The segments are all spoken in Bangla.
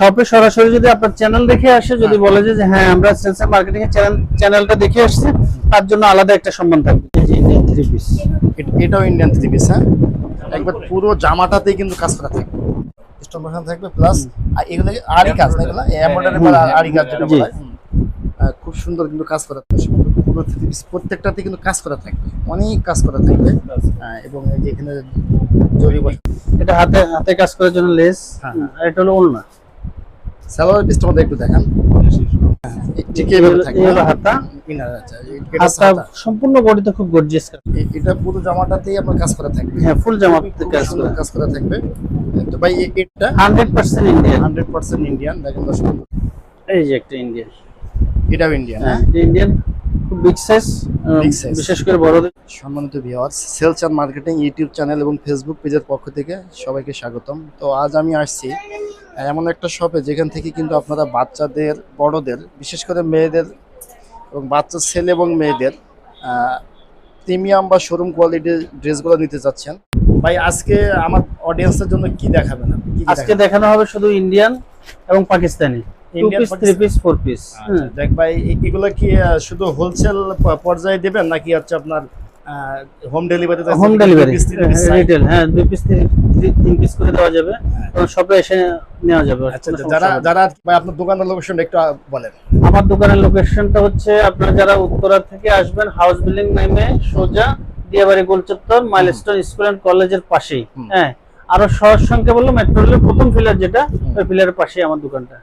শপে সরাসরি যদি আপনার চ্যানেল দেখে আসে যদি বলে যে হ্যাঁ আমরা সেলস এন্ড মার্কেটিং এর চ্যানেলটা দেখে আসছি তার জন্য আলাদা একটা সম্মান থাকবে। এই যে ইন্ডিয়ান থ্রি পিস এটাও ইন্ডিয়ান থ্রি পিস হ্যাঁ? একবার পুরো জামাটাতেই কিন্তু কাজ করা থাকবে স্টোন থাকবে প্লাস আর এগুলো আরি কাজ না? এগুলো এমব্রয়ডারি বা আরি কাজ যেটা বলা হয়। খুব সুন্দর কিন্তু কাজ করা থাকবে। পুরো থ্রি পিস প্রত্যেকটাতে কিন্তু কাজ করা থাকবে। অনেক কাজ করা থাকবে। এবং এই যে এখানে জরি বসা এটা হাতে হাতে কাজ করার জন্য লেস হ্যাঁ। আর এটা হলো ওলনা সালোয়ার পিসটা আমাদের একটু দেখান। ঠিক এইভাবে থাকবে এইভাবে ইনার আচ্ছা হাতটা সম্পূর্ণ বডিতে খুব গর্জিয়াস এটা পুরো জামাটাতেই আপনার কাজ করা থাকবে। হ্যাঁ ফুল জামা কাজ করা। কাজ করা থাকবে। তো ভাই এটা? Hundred percent Indian hundred percent Indian দেখেন দর্শক। এই যে একটা ইন্ডিয়ান এটাও ইন্ডিয়ান হ্যাঁ ইন্ডিয়ান বিগ সাইজ বিশেষ করে বড়দের। সম্মানিত viewers sales and marketing YouTube channel এবং ফেসবুক পেজের পক্ষ থেকে সবাইকে স্বাগতম। তো আজ আমি আসছি এমন একটা শপে যেখান থেকে কিন্তু আপনারা বাচ্চাদের বড়দের বিশেষ করে মেয়েদের এবং বাচ্চা ছেলে এবং মেয়েদের প্রিমিয়াম বা শোরুম কোয়ালিটির ড্রেসগুলো নিতে চাচ্ছেন। ভাই আজকে আমার অডিয়েন্সের জন্য কি দেখাবেন আজকে দেখানো হবে শুধু ইন্ডিয়ান এবং Pakistani two Indian, piece three piece four piece দেখ ভাই এগুলো কি শুধু হোলসেল পর্যায়ে দেবেন নাকি হচ্ছে আপনার home delivery home delivery retail হ্যাঁ দুই পিস তিন পিস করে দেওয়া যাবে। শপে এসে নেওয়া যাবে আচ্ছা যারা যারা ভাই আপনার দোকানের লোকেশন একটু বলেন। আমার দোকানের লোকেশনটা হচ্ছে আপনারা যারা উত্তরা থেকে আসবেন হাউস বিল্ডিং নামে সোজা দিয়াবাড়ি গোলচত্বর মাইলস্টোন স্কুল অ্যান্ড কলেজের পাশেই। হ্যাঁ আরও সহজ সংখ্যা বলল মেট্রো রেলের প্রথম ফিলার যেটা ওই ফিলারের পাশেই আমার দোকানটা।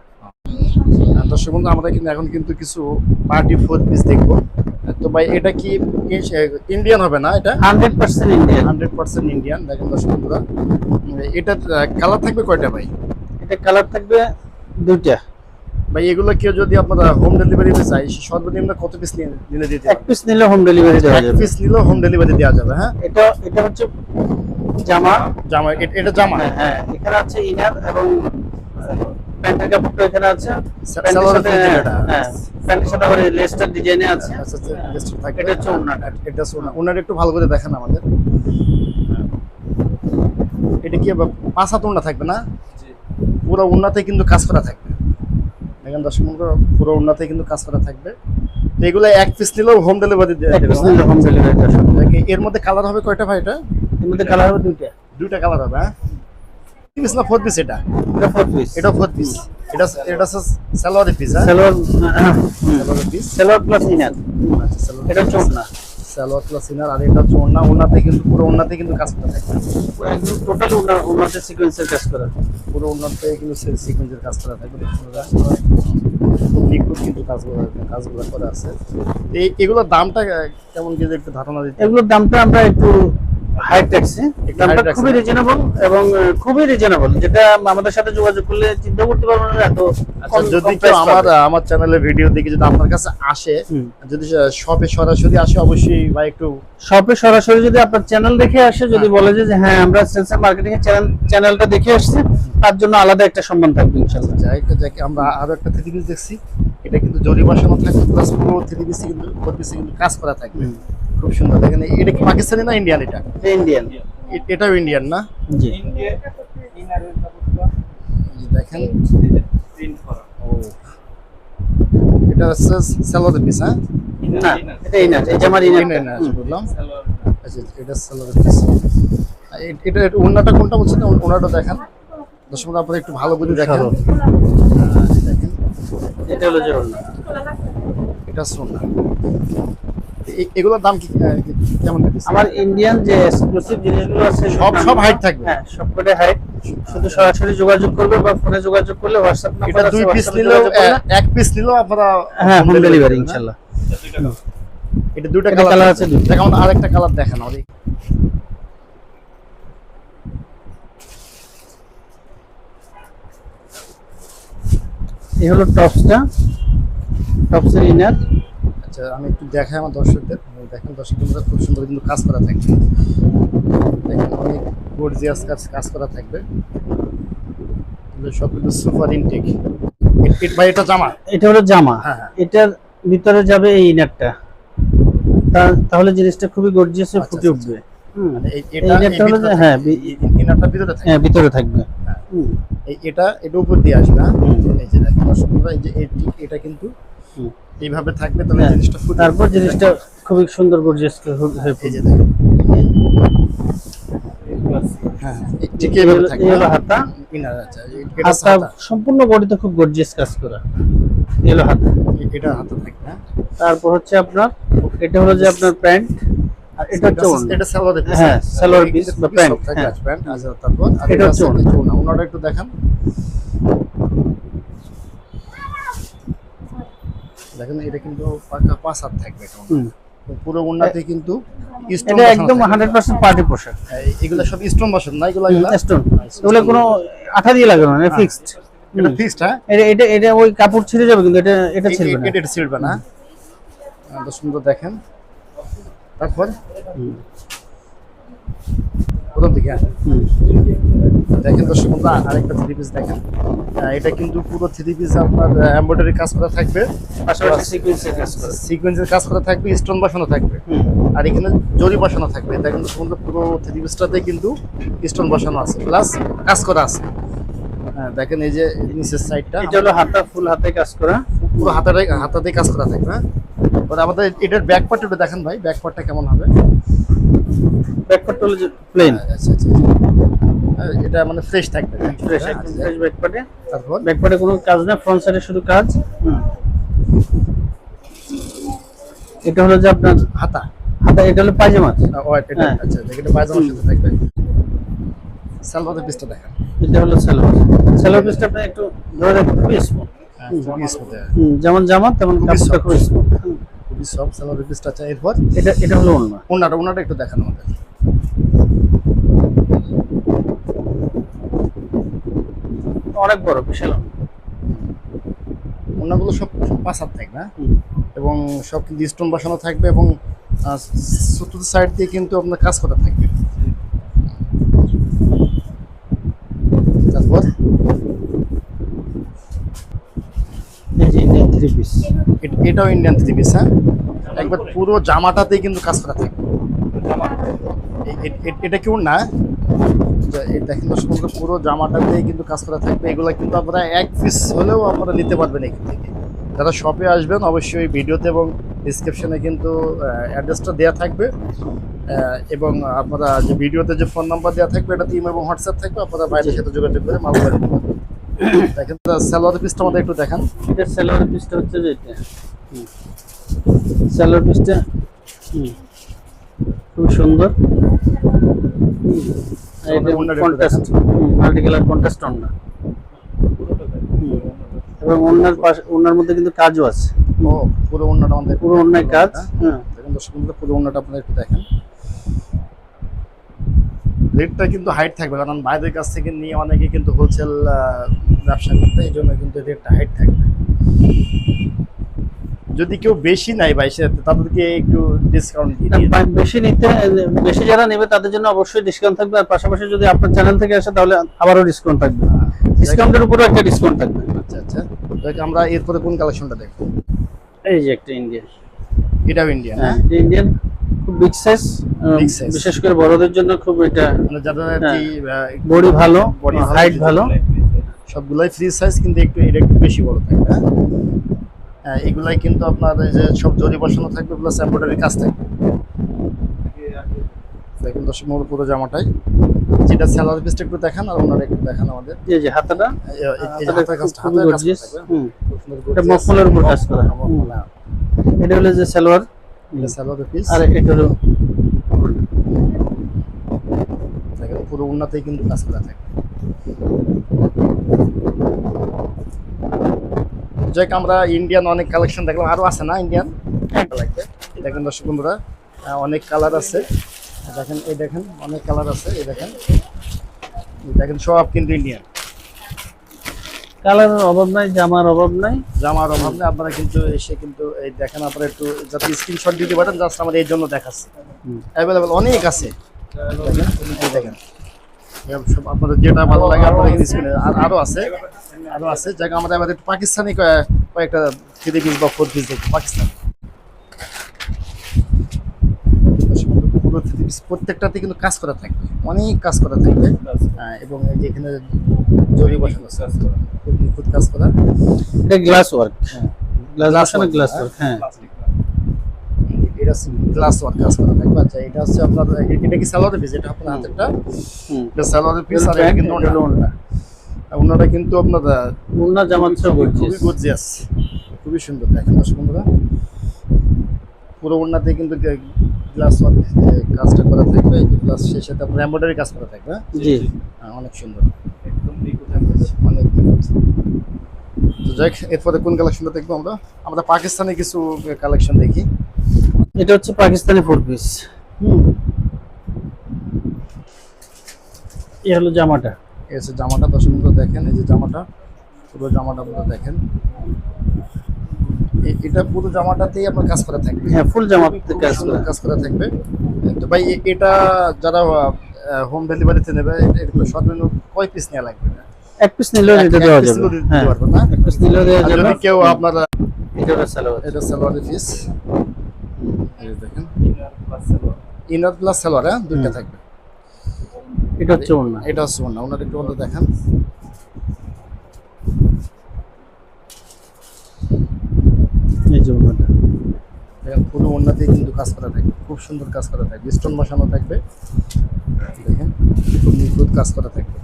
দর্শক বন্ধু আমরা কিন্তু এখন কিন্তু কিছু পার্টি ফোর পিস দেখব। তো ভাই এটা কি ইন্ডিয়ান হবে না এটা? Hundred percent Indian hundred percent Indian দেখেন দর্শক বন্ধুরা। এটা কালার থাকবে কয়টা ভাই? এটা কালার থাকবে দুইটা। ভাই এগুলো কেউ যদি আপনারা হোম ডেলিভারিতে চাই সর্বনিম্ন কত পিস নিলে দিতে এক পিস নিলে হোম ডেলিভারি দেওয়া যাবে। এক পিস নিলে হোম ডেলিভারি দেওয়া যাবে হ্যাঁ? এটা এটা হচ্ছে জামা। জামা এটা জামা? হ্যাঁ, হ্যাঁ এখানে আছে ইনার এবং প্যান্টের কাপড়টা এখানে আছে। সা- প্যান্টের সাথে হ্যাঁ প্যান্টের সাথে আবার লেসটার ডিজাইনে আছে। just থাকবে। এটা হচ্ছে। এটা ওড়না। ওড়নাটা একটু ভালো করে দেখান আমাদের। এটা কি পাঁচ হাত ওড়না থাকবে না? পুরো ওড়নাতে কিন্তু কাজ করা থাকবে। দেখেন দর্শক পুরো ওড়নাতে কিন্তু কাজ করা থাকবে। তো এগুলো এক পিস নিলেও হোম ডেলিভারি নিলে হোম ডেলিভারি দেওয়া এর মধ্যে কালার হবে কয়টা ভাই এটা? এর মধ্যে কালার হবে দুইটা। দুইটা কালার হবে হ্যাঁ? পিস না ফোর পিস এটা। এটা ফোর পিস এটা ফোর পিস এটা এটা পিস সালোয়ার সালোয়ারের পিস সালোয়ার প্লাস ইনার এটা ওড়না সালোয়ার প্লাস ইনার আর এটা ওড়না ওড়নাতে কিন্তু পুরো ওড়নাতে কিন্তু কাজ করা থাকবে একদম টোটাল ওড়না ওড়নাতে সিকোয়েন্সের কাজ করা। পুরো কিন্তু সিকুয়েন্সের কাজ করা নিখুঁত কিন্তু কাজগুলো কাজগুলো করা আছে। এই এগুলোর দামটা কেমন কি একটু ধারণা দিতে এগুলোর দামটা আমরা একটু হাই ট্যাক্সে দামটা খুবই। রিজনেবল এবং খুবই রিজনেবল যেটা আমাদের সাথে যোগাযোগ করলে চিন্তা করতে পারবেন না এত আচ্ছা যদি কেউ আমার আমার চ্যানেলে ভিডিও দেখে যদি আপনার কাছে আসে যদি শপে সরাসরি আসে অবশ্যই বা একটু শপে সরাসরি যদি আপনার চ্যানেল দেখে আসে যদি বলে যে হ্যাঁ আমরা সেলস এন্ড মার্কেটিং এর চ্যানেল চ্যানেলটা দেখে আসছি তার জন্য আলাদা একটা সম্মান থাকবে ইনশাআল্লাহ। যাই যাই আমরা আরও একটা থ্রি দেখছি। এটা কিন্তু জরি বসানো থাকবে প্লাস পুরো থ্রি কিন্তু ফোর কিন্তু কাজ করা থাকবে। খুব সুন্দর। দেখেন এটা কি পাকিস্তানি না ইন্ডিয়ান এটা? ইন্ডিয়ান এটাও ইন্ডিয়ান না? জি। দেখেন। ও। এটা হচ্ছে সালোয়ারের পিস হ্যাঁ? না এটা ইনার এই জামার ইনার না, আচ্ছা, আচ্ছা এটা সালোয়ারের পিস এটা ওনাটা কোনটা বলছেন? ওনাটা দেখেন। দর্শক বন্ধু, আপনারা একটু ভালো করে দেখেন। দেখেন। এটা হলো যে ওড়না। এটা সোনা। এগুলোর দাম কি কেমন আমার ইন্ডিয়ান যে এক্সক্লুসিভ জিনিসগুলো আছে সব সব হাইট থাকবে? হ্যাঁ সবকটা হাইট শুধু সরাসরি যোগাযোগ করবে বা ফোনে যোগাযোগ করলে হোয়াটসঅ্যাপ এটা নাম্বার দুই পিস নিলেও এক পিস নিলেও আপনারা হ্যাঁ হোম ডেলিভারি ইনশাআল্লাহ? এটা এটা কালার আছে আছে দুইটা। আরেকটা কালার দেখান আমাদের এই হলো টপসটা টপসের ইনার আচ্ছা আমি একটু দেখাই আমার দর্শকদের। দেখেন দর্শক বন্ধুরা খুব সুন্দর কিন্তু কাজ করা থাকবে। দেখেন অনেক গর্জিয়াস কাজ কাজ করা থাকবে। সব কিন্তু সুপার ইনটেক ভাই এটা জামা? এটা হলো জামা। হ্যাঁ, হ্যাঁ। এটার ভিতরে যাবে এই ইনারটা তাহলে জিনিসটা খুবই গর্জিয়াস ফুটে উঠবে। হ্যাঁ ইনারটা ভিতরে হ্যাঁ ভিতরে থাকবে। হ্যাঁ। এই- এটা এটা উপর দিয়ে আসবে হ্যাঁ? এই যে দেখেন এই যে এটা কিন্তু। এইভাবে থাকবে তাহলে হ্যাঁ, জিনিসটা ফুটে তারপর জিনিসটা খুবই সুন্দর গর্জিয়াস হয়ে এই যে হ্যাঁ আচ্ছা হাতা। সম্পূর্ণ বডিতে খুব গর্জিয়াস কাজ করা। এলো হাতা। এটা হাতা থাকবে হ্যাঁ। তারপর হচ্ছে আপনার এটা হলো যে আপনার প্যান্ট আর এটা হচ্ছে। এটা piece, হ্যাঁ, সালোয়ার কিন্তু বা প্যান্ট, হ্যাঁ। প্যান্ট, আচ্ছা, তারপর এটা হচ্ছে ওড়না। একটু দেখান। দেখেন এটা কিন্তু পাকা পাঁচ হাত থাকবে। পুরো ওড়নাতে কিন্তু এটা একদম হান্ড্রেড পার্সেন্ট পার্টি পোশাক। এগুলো সব স্টোন বসান না এগুলো এগুলো? স্টোন এগুলো কোনো আঠা দিয়ে লাগানো না ফিক্সড এটা ফিক্সড হ্যাঁ? এটা এটা এটা ওই কাপড় ছিঁড়ে যাবে কিন্তু এটা এটা ছিঁড়বে না। এটা ছিড়বে না। সুন্দর দেখেন। তারপর। প্রথম দিকে হ্যাঁ। দেখেন দর্শক বন্ধুরা আরেকটা থ্রি পিস দেখেন। এটা কিন্তু পুরো থ্রি পিস আপনার এমব্রয়ডারি কাজ করা থাকবে। পাশাপাশি সিকুয়েন্সের কাজ করে। সিকোয়েন্সের কাজ করা থাকবে স্টোন বসানো থাকবে। আর এখানে জরি বসানো থাকবে। দেখেন দর্শক বন্ধুরা পুরো থ্রি পিসটাতে কিন্তু স্টোন বসানো আছে। প্লাস কাজ করা আছে। হ্যাঁ দেখেন এই যে নিচের সাইডটা এটা হলো হাতা ফুল হাতে কাজ করা। পুরো হাতারে হাতাতে কাজ করা থাকবে হ্যাঁ? আমাদের এটার ব্যাক পার্ট একটু দেখেন ভাই। ব্যাক পার্টটা কেমন হবে? ব্যাকপার্ট হলো প্লেন আচ্ছা আচ্ছা আচ্ছা। এটা মানে ফ্রেশ থাকবে ফ্রেশ হ্যাঁ, একদম আচ্ছা। ফ্রেশ ব্যাকপার্টে তারপর? ব্যাকপার্টে কোনো কাজ না ফ্রন্ট সাইডে শুধু কাজ। হুম। এটা হলো যে আপনার হাতা। হাতা এটা হলো পায়জামা। ও হ্যাঁ। আচ্ছা এটা পায়জামার সাথে থাকবে সালোয়ারের পিসটা দেখেন। এটা হলো সালোয়ার সালোয়ার পিসটা আপনি একটু ধরে রাখুন খুবই। স্মুথ যেমন জামা তেমন কাপড়টা খুবই smooth। খুবই সালোয়ারের পিসটা আছে। এরপর? এটা এটা হলো ওড়না। ওনাটা ওনাটা একটু দেখান আমাদের। অনেক বড় বিশাল। ওনাগুলো সব পাঁচ হাত থাকবে? হুম। এবং সব কিন্তু স্টোন বসানো থাকবে এবং চতুর্থ সাইড দিয়ে কিন্তু আপনার কাজ করা থাকবে তারপর ইন্ডিয়ান থ্রি পিস এট- এটাও ইন্ডিয়ান থ্রি পিস হ্যাঁ একবার পুরো জামাটাতেই কিন্তু কাজ করা থাকবে এটা কেউ না এই দেখেন দর্শক পুরো জামাটাতেই কিন্তু কাজ করা থাকবে। এগুলো কিন্তু আপনারা এক পিস হলেও আপনারা নিতে পারবেন এখান থেকে। যারা শপে আসবেন, অবশ্যই ভিডিওতে এবং ডিসক্রিপশনে কিন্তু অ্যাড্রেসটা দেওয়া থাকবে। এবং আপনারা যে ভিডিওতে যে ফোন নাম্বার দেওয়া থাকবে, এটা ইমেল এবং হোয়াটসঅ্যাপ থাকবে। আপনারা বাইরের সাথে যোগাযোগ করে মাল করে দেখেন স্যালোয়ার পিসটা আমাদের একটু দেখান। এটা সালোয়ার পিসটা হচ্ছে যে হুম। পিসটা খুব সুন্দর। কন্ট্রাস্ট মাল্টি কালার এবং ওড়নার পাশে ওড়নার মধ্যে কিন্তু কাজও আছে। ও পুরো অন্যটা আমাদের পুরো অন্যায় কাজ হ্যাঁ। দেখেন দর্শক বন্ধুরা পুরো অন্যটা আপনারা একটু দেখেন। রেটটা কিন্তু হাইট থাকবে কারণ বাইরের কাছ থেকে নিয়ে অনেকে কিন্তু হোলসেল ব্যবসা করতে এই জন্য কিন্তু রেটটা হাইট থাকবে। যদি কেউ বেশি নাই ভাই সে তাদেরকে একটু ডিসকাউন্ট দিয়ে দিয়ে বেশি নিতে বেশি যারা নেবে তাদের জন্য অবশ্যই ডিসকাউন্ট থাকবে। আর পাশাপাশি যদি আপনার চ্যানেল থেকে আসে তাহলে আবারও ডিসকাউন্ট থাকবে। ডিসকাউন্টের উপরও একটা ডিসকাউন্ট থাকবে। আচ্ছা আচ্ছা। আমরা এরপরে কোন কালেকশনটা দেখব? এই যে একটা ইন্ডিয়ান এটাও ইন্ডিয়ান হ্যাঁ হ্যাঁ? ইন্ডিয়ান খুব বিগ সাইজ। বিশেষ করে বড়দের জন্য খুব এটা মানে যাদের কি বডি ভালো বডি হাইট ভালো সবগুলাই ফ্রি সাইজ কিন্তু একটু এটা একটু বেশি বড় থাকবে হ্যাঁ? এগুলাই কিন্তু আপনার এই যে সব জরি বসানো থাকবে প্লাস এমব্রয়ডারি কাজ থাকবে। দেখুন মূল পুরো জামাটাই। যেটা স্যালারি পিসটা একটু দেখান আর ওনারা একটু দেখান আমাদের। এই যে হাতাটা এটা gorgeous। উপর কাজ করা। এটা হলো যে সালোয়ার এটা স্যালারি পিস আর এটা হলো পুরো উন্নতেই কিন্তু কাজ করা থাকে যাক আমরা ইন্ডিয়ান অনেক কালেকশন দেখলাম আরও আছে না ইন্ডিয়ান লাগবে দেখেন দর্শক বন্ধুরা অনেক কালার আছে। দেখেন এই দেখেন অনেক কালার আছে এই দেখেন। দেখেন সব কিন্তু ইন্ডিয়ান কালারের অভাব নাই জামার অভাব নাই। জামার অভাব নাই আপনারা কিন্তু এসে কিন্তু এই দেখেন আপনারা একটু যাতে স্ক্রিনশট দিতে পারেন জাস্ট আমাদের এই জন্য দেখাচ্ছি। অ্যাভেলেবেল অনেক আছে। দেখেন এই দেখেন। আপনাদের যেটা ভালো লাগে আপনারা স্ক্রিনে আর আরও আছে। আরও আছে। যাকে আমাদের একটু পাকিস্তানি কয়ে- কয়েকটা থ্রি পিস বা ফোর পিস দেখি পাকিস্তান। পুরো থ্রি পিস প্রত্যেকটাতে কিন্তু কাজ করা থাকবে অনেক কাজ করা থাকবে। আহ, এবং এই যে এখানে জরি বসানো আছে খুব নিখুঁত কাজ করা। এটা glass work glass work, glass হ্যাঁ? ওয়ার্ক হ্যাঁ। এটা গ্লাস ওয়ার্ক কাজ করা থাকবে। আচ্ছা এটা হচ্ছে আপনার এটা কি সালোয়ারের পিস এটা আপনার হাতেরটা? হুম। এটা সালোয়ারের পিস আর এটা কিন্তু ওড়না। ওনারা কিন্তু আপনার জামার চেয়ে খুবই। গর্জিয়াস। খুবই সুন্দর দেখেন দর্শক বন্ধুরা। পুরো ওড়নাতে কিন্তু গ্লাস কাজটা করা থাকবে এই যে প্লাস সেই সাথে আপনার এমব্রয়ডারি কাজ করা থাকবে হ্যাঁ? জি। অনেক সুন্দর। অনেক নিখুঁত। তো যাই এরপরে কোন কালেকশনটা দেখব আমরা? আমরা পাকিস্তানি কিছু কালেকশন দেখি। এটা হচ্ছে পাকিস্তানি ফোর পিস হুম। এই হলো জামাটা। হচ্ছে জামাটা দর্শক বন্ধুরা দেখেন এই যে জামাটা পুরো জামাটা আপনারা দেখেন। এটা পুরো জামাটাতেই আপনার কাজ করা থাকবে। হ্যাঁ ফুল জামা কাজ করা কাজ করা থাকবে। তো ভাই এটা যারা হোম ডেলিভারিতে নেবে সর্বনিম্ন কয় পিস নেওয়া লাগবে? এক পিস নিলেও এটা দেওয়া যাবে। হ্যাঁ এক পিস নিলেও দেওয়া যাবে। কেউ আপনার এটা সালোয়ার এটা সালোয়ারের পিস এই দেখেন। ইনার প্লাস সালোয়ার হ্যাঁ দুইটা হুম। থাকবে। এটা হচ্ছে ওড়না। এটা হচ্ছে ওনা ওনার একটু ওনা দেখান। এই যে ওড়নাটা। দেখেন পুরো ওনাতেই কিন্তু কাজ করা থাকবে খুব সুন্দর কাজ করা থাকবে স্টোন বসানো থাকবে। দেখেন খুব নিখুঁত কাজ করা থাকবে।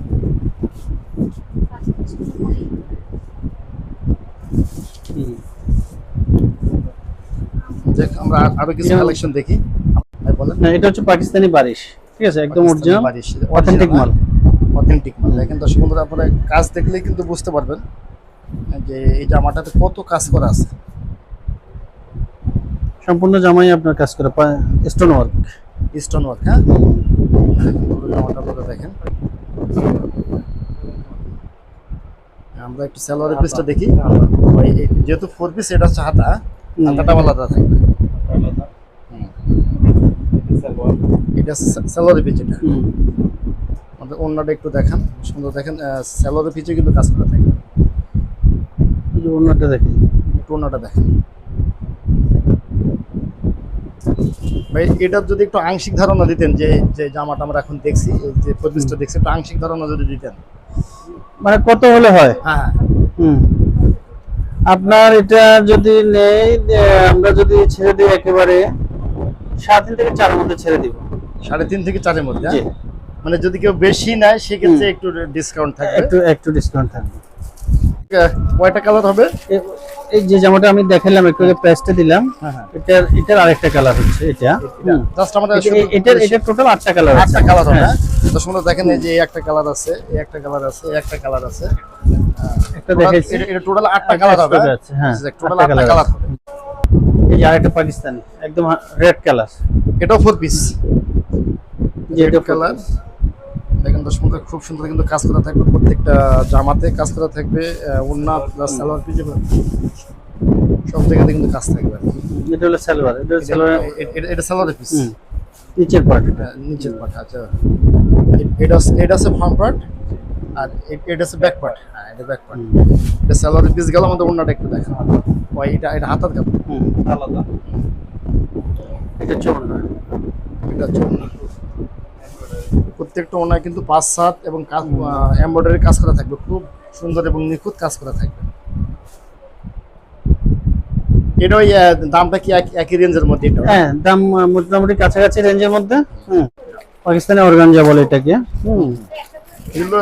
দেখ আমরা আর- কিছু কালেকশন দেখি। হ্যাঁ, বলেন। না এটা হচ্ছে পাকিস্তানি বারিশ। ঠিক আছে একদম অরিজিনাল অথেন্টিক মাল। অথেন্টিক মাল। দেখেন দর্শক বন্ধুরা আপনারা কাজ দেখলেই কিন্তু বুঝতে পারবেন যে এই জামাটাতে কত কাজ করা আছে। সম্পূর্ণ জামাই আপনার কাজ করে স্টোন ওয়ার্ক স্টোন ওয়ার্ক হ্যাঁ? পুরো জামাটা আপনারা দেখেন। আমরা একটু সালোয়ারের পিসটা দেখি। যেহেতু ফোর পিস এটা হচ্ছে হাতা। হাতাটা আলাদা থাকবে। এটা হচ্ছে সা- এটা। আমাদের অন্যটা একটু দেখান সুন্দর দেখেন সালোয়ারের পিছে কিন্তু কাজ করা থাকবে ওড়নাটা দেখেন। একটু অন্যটা দেখেন। ভাই এটার যদি একটু আংশিক ধারণা দিতেন যে যে জামাটা আমরা এখন দেখছি এই যে পিসটা দেখছি একটু আংশিক ধারণা যদি দিতেন। মানে কত হলে হয়? হ্যাঁ হ্যাঁ। হুম। আপনার এটা যদি নেই আমরা যদি ছেড়ে দিই একেবারে সাত দিন থেকে চার মধ্যে ছেড়ে দিব। সাড়ে তিন থেকে চারের মধ্যে হ্যাঁ? মানে যদি কেউ বেশি নেয় সেক্ষেত্রে একটু ডিসকাউন্ট থাকবে। একটু একটু ডিসকাউন্ট থাকবে। কয়টা কালার হবে? এই যে জামাটা আমি দেখালাম একটু আগে প্রাইসটা দিলাম হ্যাঁ হ্যাঁ। এটার এটার আরেকটা কালার হচ্ছে এটা। জাস্ট আমাদের এটার এটার টোটাল আটটা কালার আটটা কালার হবে তো সুন্দর দেখেন এই যে একটা কালার আছে এই একটা কালার আছে এই একটা কালার আছে। একটা দেখাইছি। এটা টোটাল আটটা কালার হবে হ্যাঁ, টোটাল আটটা কালার হবে। এই যে আরেকটা পাকিস্তানি একদম রেড কালার এটাও ফোর পিস এটা কালার দেখেন খুব সুন্দর কিন্তু কাজ করা থাকবে প্রত্যেকটা জামাতে কাজ করা থাকবে প্লাস সালোয়ার সব জায়গাতে কিন্তু কাজ থাকবে এটা হলো সালোয়ার এটা এটা- সালোয়ার সালোয়ারের পিস নিচের পার্ট এটা। নিচের পার্ট আচ্ছা। এটা ফ্রন্ট পার্ট আর এটা হচ্ছে ব্যাক পার্ট হ্যাঁ এটা ব্যাক পার্ট এটা সালোয়ারের পিস গেল আমাদের ওড়নাটা একটু দেখেন। ওই এটা এটা হাতার কাপড়? আলাদা। এটা চোর এটা হচ্ছে প্রত্যেকটা ওনায় কিন্তু পাঁচ সাত এবং কাজ এমব্রয়ডারি কাজ করা থাকবে। খুব সুন্দর এবং নিখুঁত কাজ করা থাকবে। এটা ওই দামটা কি এক- একই রেঞ্জের মধ্যে এটা? হ্যাঁ দাম মোটামুটি কাছাকাছি রেঞ্জের মধ্যে। হুম পাকিস্তানি অর্গানজা বলে এটাকে। হুম। এগুলো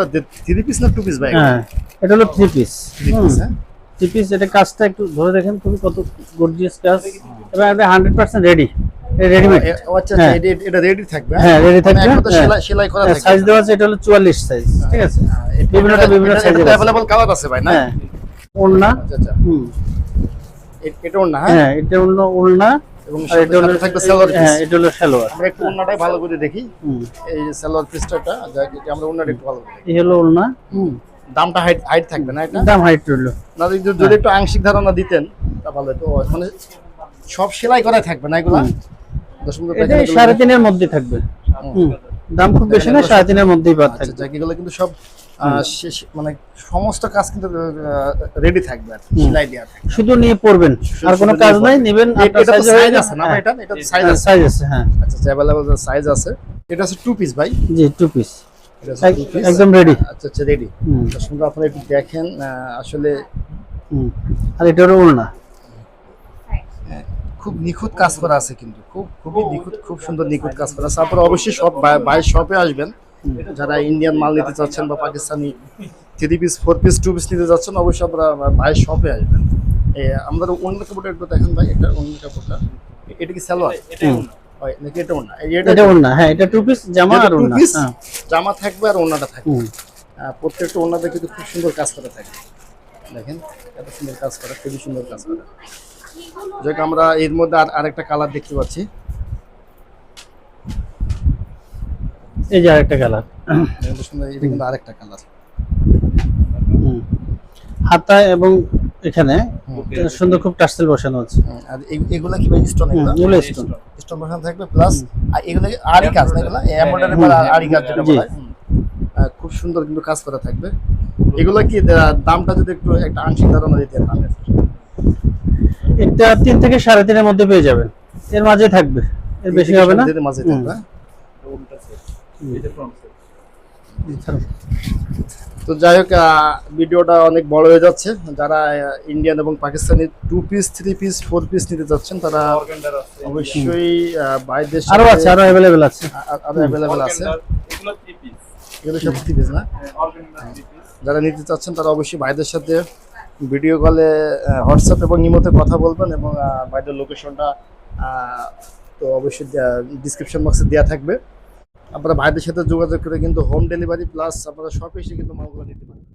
থ্রি পিস না টু পিস ভাই? হ্যাঁ এটা হলো থ্রি পিস থ্রি পিস হ্যাঁ? থ্রি পিস এটা কাজটা একটু ধরে দেখেন খুবই কত গর্জিয়াস কাজ। এবং এটা হান্ড্রেড পার্সেন্ট রেডি রেডিমেড আচ্ছা হ্যাঁ। আচ্ছা, এটা- রেডি থাকবে হ্যাঁ, মানে থাকবে, এখন তো হ্যাঁ। সেলাই সেলাই করা থাকবে সাইজ দেওয়া আছে এটা হলো চুয়াল্লিশ সাইজ ঠিক আছে? বিভিন্নটা বিভিন্ন সাইজের আছে। কালার আছে ভাই না? হ্যাঁ। ওড়না। আচ্ছা আচ্ছা হুম। এটা ওর হ্যাঁ? হ্যাঁ এটা হলো ওড়না। এবং এটা হলো থাকবে সালোয়ার পিস হ্যাঁ এটা হলো সালোয়ার। আমরা একটু ওড়নাটাই ভালো করে দেখি। এই যে সালোয়ার পিসটা আমরা ওড়নাটা একটু ভালো করে এই হলো ওড়না। হুম। দামটা হাইট হাইট থাকবে না এটা? দাম হাইট রইল। না যদি যদি একটু আংশিক ধারণা দিতেন তা ভালো হতো। মানে সব সেলাই করা থাকবে না এগুলা? সাড়ে তিনের মধ্যে থাকবে। দাম খুব বেশি না সাড়ে তিনের মধ্যেই পার আচ্ছা থাকবে। যাক এগুলো কিন্তু সব মানে সমস্ত কাজ কিন্তু রেডি থাকবে আর কি, সেলাই দেওয়া থাকবে। শুধু নিয়ে পড়বেন আর কোনো কাজ নাই। নেবেন এটা তো সাইজ আছে না হ্যাঁ এটা এটা সাইজ আছে। সাইজ আছে হ্যাঁ। আচ্ছা অ্যাভেলেবল সাইজ আছে। এটা আছে টু পিস ভাই। জি টু পিস একদম ready। আচ্ছা আচ্ছা রেডি সুন্দর আপনারা একটু দেখেন আসলে আর এটা হলো ওড়না খুব নিখুঁত কাজ করা আছে কিন্তু। খুব খুবই নিখুঁত খুব সুন্দর নিখুঁত কাজ করা আছে। আপনারা অবশ্যই সব বাইরের শপে আসবেন। যারা ইন্ডিয়ান মাল নিতে চাচ্ছেন বা Pakistani three piece four piece two piece নিতে যাচ্ছেন অবশ্যই আপনারা বাইরের শপে আসবেন। আমাদের অন্য কাপড়টা একটু দেখেন ভাই এটা অন্য কাপড়টা। এটা কি সালোয়ার? হয় নাকি এটা অন্য এটা ওড়না হ্যাঁ এটা টু পিস জামা আর ওড়না হ্যাঁ। জামা থাকবে আর ওড়নাটা থাকবে। প্রত্যেকটা ওড়নাতে কিন্তু খুব সুন্দর কাজ করা থাকে। দেখেন এত সুন্দর কাজ করা খুবই সুন্দর কাজ করা। যাক আমরা এর মধ্যে আর আরেকটা কালার দেখতে পাচ্ছি। এই যে আরেকটা কালার এটা সুন্দর এটা কিন্তু আরেকটা কালার হাতা এবং এখানে সুন্দর খুব টার্সেল বসানো আছে। আর এগুলা কি ভাই স্টোন এগুলো? স্টোন স্টোন বসানো থাকবে প্লাস আর এগুলো কি আরি কাজ না? এমব্রয়ডারি বা আরি কাজ যেটা বলা হয় খুব সুন্দর কিন্তু কাজ করা থাকবে। এগুলা কি দামটা যদি একটু একটা আংশিক ধারণা দিতে দামের এটা তিন থেকে সাড়ে তিনের মধ্যে পেয়ে যাবেন। এর মাঝে থাকবে। এর বেশি হবে না? এর মাঝে থাকবে হ্যাঁ? তো যাই হোক ভিডিওটা অনেক বড় হয়ে যাচ্ছে। যারা ইন্ডিয়ান এবং Pakistani two piece three piece four piece নিতে চাচ্ছেন তারা অবশ্যই বাইরের আরও আছে আরও অ্যাভেলেবেল আছে। আরও অ্যাভেলেবেল আছে। এগুলো থ্রি পিস এগুলো সব থ্রি পিস না? অর্গানজা থ্রি পিস যারা নিতে চাচ্ছেন তারা অবশ্যই ভাইদের সাথে ভিডিও কলে হোয়াটসঅ্যাপ এবং ইমোতে কথা বলবেন এবং ভাইদের লোকেশনটা তো অবশ্যই ডিসক্রিপশন বক্সে দেওয়া থাকবে। আপনারা ভাইদের সাথে যোগাযোগ করে কিন্তু হোম ডেলিভারি প্লাস আপনারা সব এসে কিন্তু মালগুলো নিতে পারেন